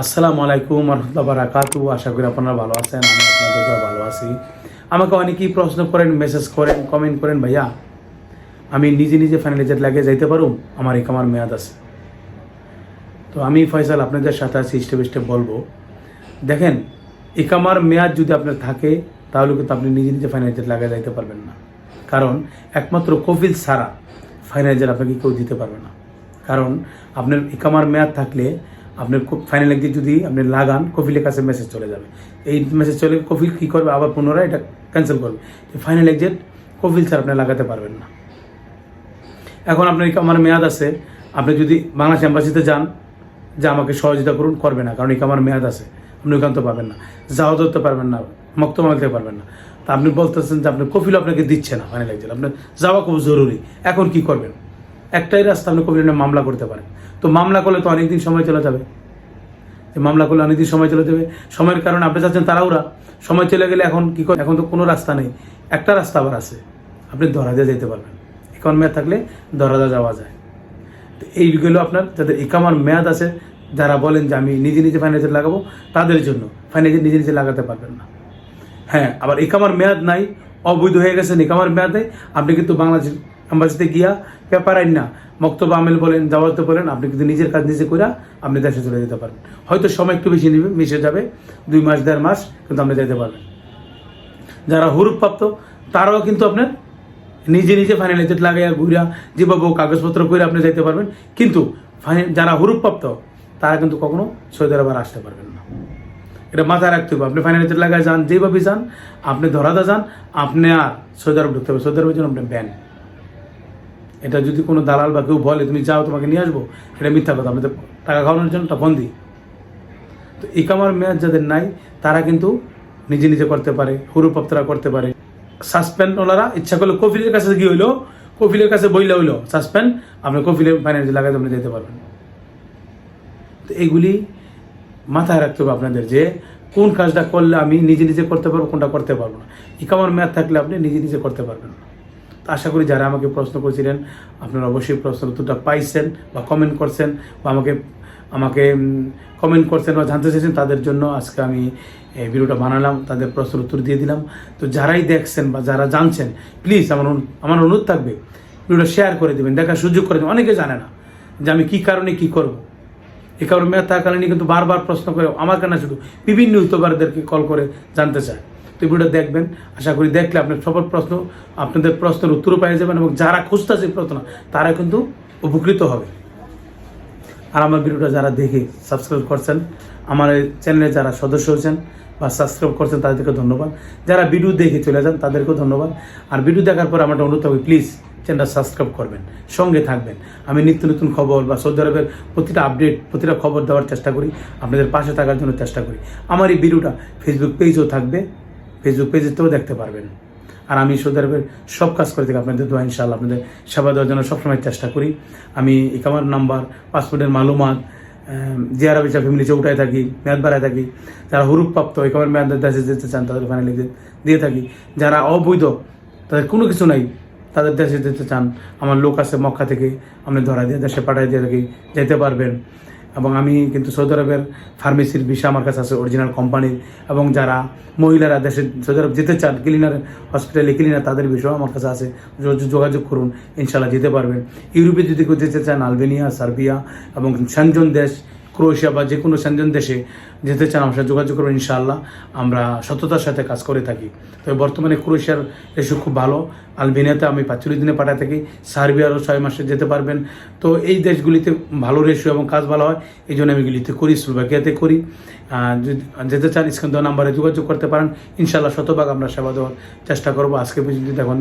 আসসালামু আলাইকুম রহমতুল্লাহ বারাকাতু আশা করি আপনারা ভালো আছেন, আমি আপনাদের ভালো আছি। আমাকে অনেকেই প্রশ্ন করেন মেসেজ করেন কমেন্ট করেন, ভাইয়া, আমি নিজে নিজে ফাইনালাইজার লাগিয়ে যাইতে পারো আমার একামার মেয়াদ আছে। তো আমি ফয়সাল আপনাদের সাথে আছি স্টেপ স্টেপ বলব। দেখেন একামার মেয়াদ যদি আপনার থাকে, তাহলে কিন্তু আপনি নিজে নিজে ফাইনালাইজার লাগিয়ে যাইতে পারবেন না। কারণ, একমাত্র কফিল ছাড়া ফাইনালাইজার আপনাকে কেউ দিতে পারবে না। কারণ, আপনার একামার মেয়াদ থাকলে আপনার ফাইনাল এক্সিট যদি আপনি লাগান কফিলের কাছে মেসেজ চলে যাবে। এই মেসেজ চলে কফিল কী করবে? আবার পুনরায় এটা ক্যান্সেল করবে। ফাইনাল এক্সিট কফিল ছাড়া আপনি লাগাতে পারবেন না। এখন আপনার আমার মেয়াদ আছে। আপনি যদি বাংলাদেশ এম্বাসিতে যান, যে আমাকে সহযোগিতা করুন, করবে না। কারণ এই আমার মেয়াদ আছে। আপনি ওখান তো পাবেন না। যাওয়া ধরতে পারবেন না মক্ত মালতে পারবেন না। তা আপনি বলতেছেন যে আপনি কফিল আপনাকে দিচ্ছে না ফাইনাল এক্সিট আপনার যাওয়া খুব জরুরি। এখন কি করবেন? একটাই রাস্তা আপনি নিয়ে মামলা করতে পারেন। তো মামলা করলে তো অনেকদিন সময় চলে যাবে। যে মামলা করলে অনেকদিন সময় চলে যাবে। সময়ের কারণে আপনি চাচ্ছেন তারাওরা সময় চলে গেলে এখন কি করে এখন তো কোনো রাস্তা নেই। একটা রাস্তা আবার আছে। আপনি দরাজা যেতে পারবেন। এখন মেয়াদ থাকলে দরাজা যাওয়া যায়। তো এইগুলো আপনার যাদের একামার মেয়াদ আছে, যারা বলেন যে আমি নিজে নিজে ফাইন্যান্সিয়াল লাগাবো, তাদের জন্য ফাইন্যান্সিয়াল নিজে নিজে লাগাতে পারবেন না। হ্যাঁ আবার একামার মেয়াদ নাই, অবৈধ হয়ে গেছে একামার মেয়াদে, আপনি কিন্তু বাংলাদেশ এম্বাসিতে গিয়া পেপার আইন না, মক্তব আমেল বলেন, দাওয়াতে বলেন, আপনি কিন্তু নিজের কাজ নিজে করে আপনি দেশে চলে যেতে পারেন হয়তো সময় একটু বেশি নেবে, মিশে যাবে, দুই মাস, দেড় মাস, কিন্তু আপনি যেতে পারবেন। যারা হুরুপ্রাপ্ত তারাও কিন্তু আপনার নিজে নিজে ফাইনালাইজেড লাগাইয়া ঘুরা যেভাবে কাগজপত্র করে আপনি যেতে পারবেন। কিন্তু যারা হুরুপ্রাপ্ত তারা কিন্তু কখনো সৌদি আরব আর আসতে পারবেন না। এটা মাথায় রাখতে হবে। আপনি ফাইনালাইজেড লাগায় যান যেভাবে যান, আপনি ধরাদা যান, আপনি আর সৌদি আরব ঢুকতে হবে। সৌদি আরবের জন্য আপনি ব্যান। এটা যদি কোনো দালাল বা কেউ বলে, তুমি যাও, তোমাকে নিয়ে আসব, এটা মিথ্যা কথা। আমাদের টাকা খাওয়ানোর জন্য বন্দি। তো ইকামার মেয়াদ যাদের নাই, তারা কিন্তু নিজে নিজে করতে পারে হুরুপ্রাপ্তরা করতে পারে। সাসপেন্ড ওনারা, ইচ্ছা করলে কফিলের কাছে কি হইল, কফিলের কাছে বইলে হইল, সাসপেন্ড, আপনি কফিলের ফাইন্যান্স লাগাতে আপনি যেতে পারবেন। তো এইগুলি মাথায় রাখতে হবে আপনাদের যে, কোন কাজটা করলে আমি নিজে নিজে করতে পারব, কোনটা করতে পারব না। ইকামার মেয়াদ থাকলে আপনি নিজে নিজে করতে পারবেন। না আশা করি যারা আমাকে প্রশ্ন করেছিলেন, আপনারা অবশ্যই প্রশ্ন উত্তরটা পাইছেন বা কমেন্ট করছেন বা আমাকে আমাকে কমেন্ট করছেন বা জানতে চেয়েছেন, তাদের জন্য আজকে আমি এই ভিডিওটা বানালাম, তাদের প্রশ্নের উত্তর দিয়ে দিলাম। তো যারাই দেখছেন বা যারা জানছেন প্লিজ আমার আমার অনুরোধ থাকবে, ভিডিওটা শেয়ার করে দেবেন, দেখার সুযোগ করে দেবেন। অনেকে জানে না যে আমি কী কারণে কী করব। এ কারণে মেয়াদ থাকাকালীন কিন্তু বারবার প্রশ্ন করে আমার কেন শুধু বিভিন্ন ইউটিউবারদেরকে কল করে জানতে চায়। তো এই ভিডিওটা দেখবেন। আশা করি দেখলে আপনার সবার প্রশ্ন, আপনাদের প্রশ্নের উত্তরও পেয়ে যাবেন এবং যারা খুঁজতেছে প্রশ্ন, তারা কিন্তু উপকৃত হবে। আর আমার ভিডিওটা যারা দেখে সাবস্ক্রাইব করছেন, আমার এই চ্যানেলে যারা সদস্য হয়েছেন বা সাবস্ক্রাইব করছেন, তাদেরকে ধন্যবাদ। যারা ভিডিও দেখে চলে যান, তাদেরকেও ধন্যবাদ। আর ভিডিও দেখার পর আমার অনুরোধ হবে প্লিজ চ্যানেলটা সাবস্ক্রাইব করবেন, সঙ্গে থাকবেন। আমি নিত্য নতুন খবর বা সৌদি আরবের প্রতিটা আপডেট প্রতিটা খবর দেওয়ার চেষ্টা করি, আপনাদের পাশে থাকার জন্য চেষ্টা করি। আমার এই ভিডিওটা ফেসবুক পেজও থাকবে। ফেসবুক পেজেতেও দেখতে পারবেন। আর আমি সৌদি সব কাজ করে থাকি। আপনাদের দোয়া ইনশাল্লাহ আপনাদের সেবা দেওয়ার জন্য সবসময় চেষ্টা করি। আমি একামার নাম্বার, পাসপোর্টের মালুমাত জিয়ারা বিচার ফ্যামিলি চৌটায় থাকি, মেয়াদ বাড়ায় থাকি। যারা হুরুপ্রাপ্ত একামার মেয়াদ দেশে যেতে চান, তাদের ফাইনালি দিয়ে থাকি। যারা অবৈধ, তাদের কোনো কিছু নাই, তাদের দেশে যেতে চান, আমার লোক আছে মক্কা থেকে, আপনি ধরা দিয়ে দেশে পাঠাই দিয়ে থাকি, যেতে পারবেন। এবং আমি কিন্তু সৌদি আরবের ফার্মেসির বিষয় আমার কাছে আছে অরিজিনাল কোম্পানির এবং যারা মহিলারা দেশে সৌদি আরব যেতে চান ক্লিনার হসপিটালে ক্লিনার তাদের বিষয়ও আমার কাছে আছে। যোগাযোগ করুন ইনশাল্লাহ যেতে পারবেন। ইউরোপে যদি কেউ যেতে চান, আলবেনিয়া, সার্বিয়া এবং স্যাংজন দেশ ক্রোয়েশিয়া বা যে কোনো সেনজন দেশে যেতে চান, আমার সাথে যোগাযোগ করবেন ইনশাআল্লাহ। আমরা সততার সাথে কাজ করে থাকি। তবে বর্তমানে ক্রোয়েশিয়ার রেশিও খুব ভালো। আলবেনিয়াতে আমি পাঁচচল্লিশ দিনে পাঠায় থাকি। সার্বিয়ারও ছয় মাসে যেতে পারবেন। তো এই দেশগুলিতে ভালো রেশিও এবং কাজ ভালো হয়, এই জন্য আমি এগুলিতে করি, স্লোভাকিয়াতে করি। যেতে চান স্ক্রিন দেওয়া নাম্বারে যোগাযোগ করতে পারেন। ইনশাআল্লাহ শতভাগ আমরা সেবা দেওয়ার চেষ্টা করব। আজকে পর্যন্ত দেখুন